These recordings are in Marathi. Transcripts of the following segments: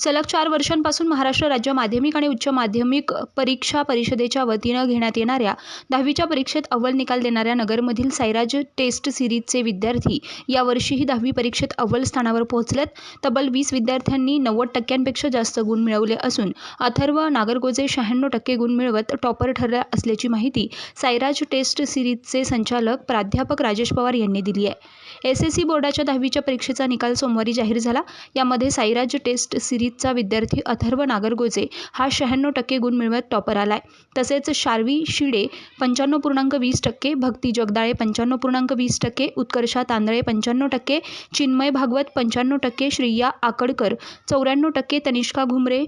सलग चार वर्षांपासून महाराष्ट्र राज्य माध्यमिक आणि उच्च माध्यमिक परीक्षा परिषदेच्या वतीनं घेण्यात येणाऱ्या दहावीच्या परीक्षेत अव्वल निकाल देणाऱ्या नगरमधील सायराज टेस्ट सिरीजचे विद्यार्थी यावर्षीही दहावी परीक्षेत अव्वल स्थानावर पोहोचलेत. तब्बल वीस विद्यार्थ्यांनी नव्वद टक्क्यांपेक्षा जास्त गुण मिळवले असून अथर्व नागरगोजे शहाण्णव टक्के गुण मिळवत टॉपर ठरला असल्याची माहिती सायराज टेस्ट सिरीजचे संचालक प्राध्यापक राजेश पवार यांनी दिली आहे. एस एस सी बोर्डाच्या दहावीच्या परीक्षेचा निकाल सोमवारी जाहीर झाला. यामध्ये सायराज टेस्ट सिरीज संगीतचा विद्यार्थी अथर्व नागरगोजे हा शहाण्णव टक्के गुण मिळवत टॉपर आलाय तसेच शार्वी शिडे पंच्याण्णव पूर्णांक वीस टक्के भक्ती जगदाळे पंच्याण्णव पूर्णांक वीस टक्के उत्कर्षा तांदळे पंच्याण्णव टक्के चिन्मय भागवत पंच्याण्णव टक्के श्रेया आकडकर चौऱ्याण्णव टक्के तनिष्का घुमरे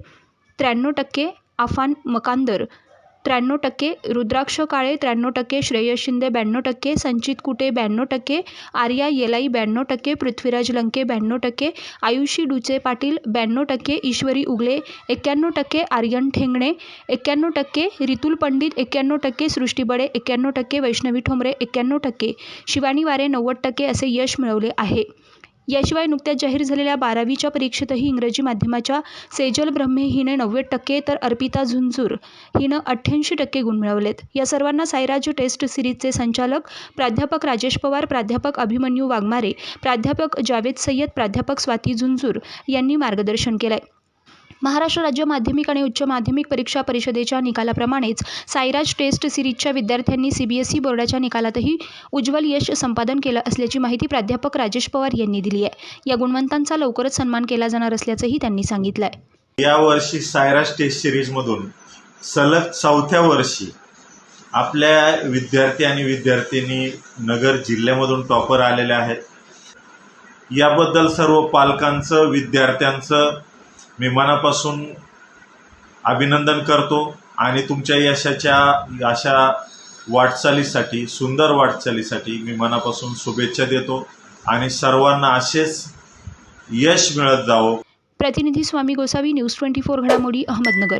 त्र्याण्णव टक्के आफान मकांदर त्र्याण्णव टक्के रुद्राक्ष काळे त्र्याण्णव टक्के श्रेयस शिंदे ब्याण्णव टक्के संचित कुटे ब्याण्णव टक्के आर्या येलाई ब्याण्णव टक्के पृथ्वीराज लंके ब्याण्णव टक्के आयुषी डुचे पाटील ब्याण्णव टक्के ईश्वरी उगले एक्क्याण्णव टक्के आर्यन ठेंगणे एक्क्याण्णव टक्के रितुल पंडित एक्क्याण्णव टक्के सृष्टी बडे एक्क्याण्णव टक्के वैष्णवी ठोंबरे एक्क्याण्णव टक्के शिवानी वारे नव्वद टक्के असे यश मिळवले आहे. याशिवाय नुकत्याच जाहीर झालेल्या बारावीच्या परीक्षेतही इंग्रजी माध्यमाच्या सेजल ब्रह्मे हिने नव्वद टक्के तर अर्पिता झुंझूर हिनं अठ्ठ्याऐंशी टक्के गुण मिळवलेत. या सर्वांना साईराज टेस्ट सिरीजचे संचालक प्राध्यापक राजेश पवार प्राध्यापक अभिमन्यू वाघमारे प्राध्यापक जावेद सय्यद प्राध्यापक स्वाती झुंझूर यांनी मार्गदर्शन केलं आहे महाराष्ट्र राज्य माध्यमिक आणि उच्च माध्यमिक परीक्षा परिषदेच्या निकालाप्रमाणेच सायराज टेस्ट सिरीजच्या विद्यार्थ्यांनी सीबीएसई बोर्डाच्या निकालातही उज्ज्वल यश संपादन केलं असल्याची माहिती प्राध्यापक राजेश पवार यांनी दिली आहे. या गुणवंतांचा लवकरच सन्मान केला जाणार असल्याचंही त्यांनी सांगितलं आहे यावर्षी सायराज टेस्ट सिरीजमधून सलग चौथ्या वर्षी आपल्या विद्यार्थी आणि विद्यार्थिनी नगर जिल्ह्यामधून टॉपर आलेले आहेत. याबद्दल सर्व पालकांचं विद्यार्थ्यांचं मी मनापासून अभिनंदन करतो आणि तुमच्या यशाच्या अशा वाटचालीसाठी सुंदर वाटचालीसाठी मी मनापासून शुभेच्छा देतो आणि सर्वांना असेच यश मिळत जावो. प्रतिनिधी Swami Gosavi news twenty four घडामोडी अहमदनगर.